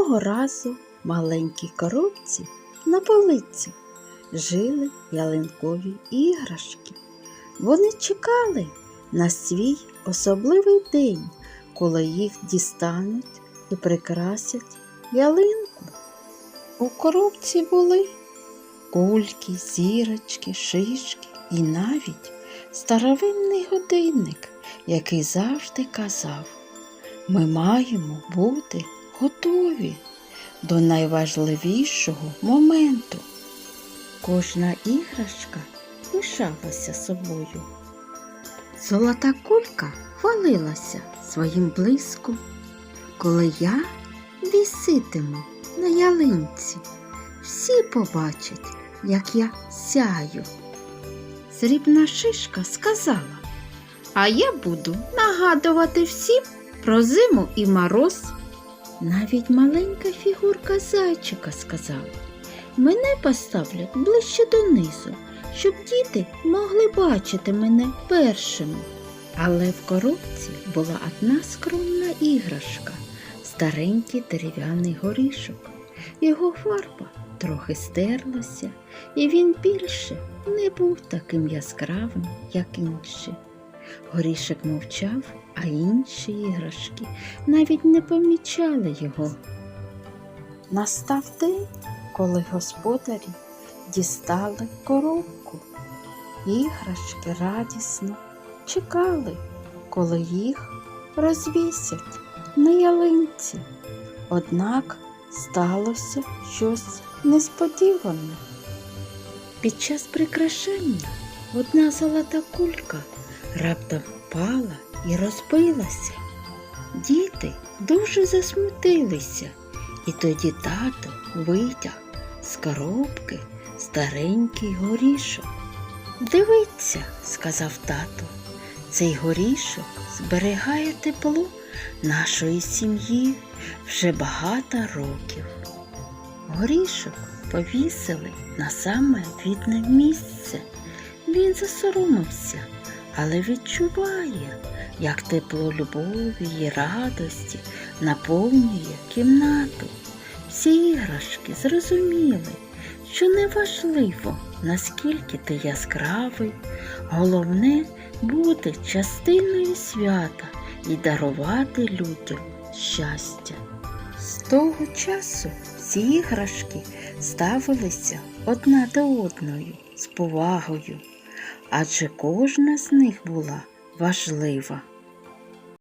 Одного разу в маленькій коробці на полиці жили ялинкові іграшки. Вони чекали на свій особливий день, коли їх дістануть і прикрасять ялинку. У коробці були кульки, зірочки, шишки і навіть старовинний годинник, який завжди казав, ми маємо бути готові до найважливішого моменту. Кожна іграшка пишалася собою. Золота кулька хвалилася своїм блиском, коли я віситиму на ялинці. Всі побачать, як я сяю. Срібна шишка сказала, а я буду нагадувати всім про зиму і мороз. Навіть маленька фігурка зайчика сказала, мене поставлять ближче донизу, щоб діти могли бачити мене першими. Але в коробці була одна скромна іграшка, старенький дерев'яний горішок. Його фарба трохи стерлася, і він більше не був таким яскравим, як інші. Горішок мовчав, а інші іграшки навіть не помічали його. Настав день, коли господарі дістали коробку. Іграшки радісно чекали, коли їх розвісять на ялинці. Однак сталося щось несподіване. Під час прикрашання одна золота кулька раптом впала і розбилася. Діти дуже засмутилися, і тоді тато витяг з коробки старенький горішок. Дивіться, сказав тато, цей горішок зберігає тепло нашої сім'ї вже багато років. Горішок повісили на саме відне місце. Він засоромився, але відчуває, як тепло любові і радості наповнює кімнату. Всі іграшки зрозуміли, що неважливо, наскільки ти яскравий, головне бути частиною свята і дарувати людям щастя. З того часу всі іграшки ставилися одна до одної з повагою, адже кожна з них була важлива.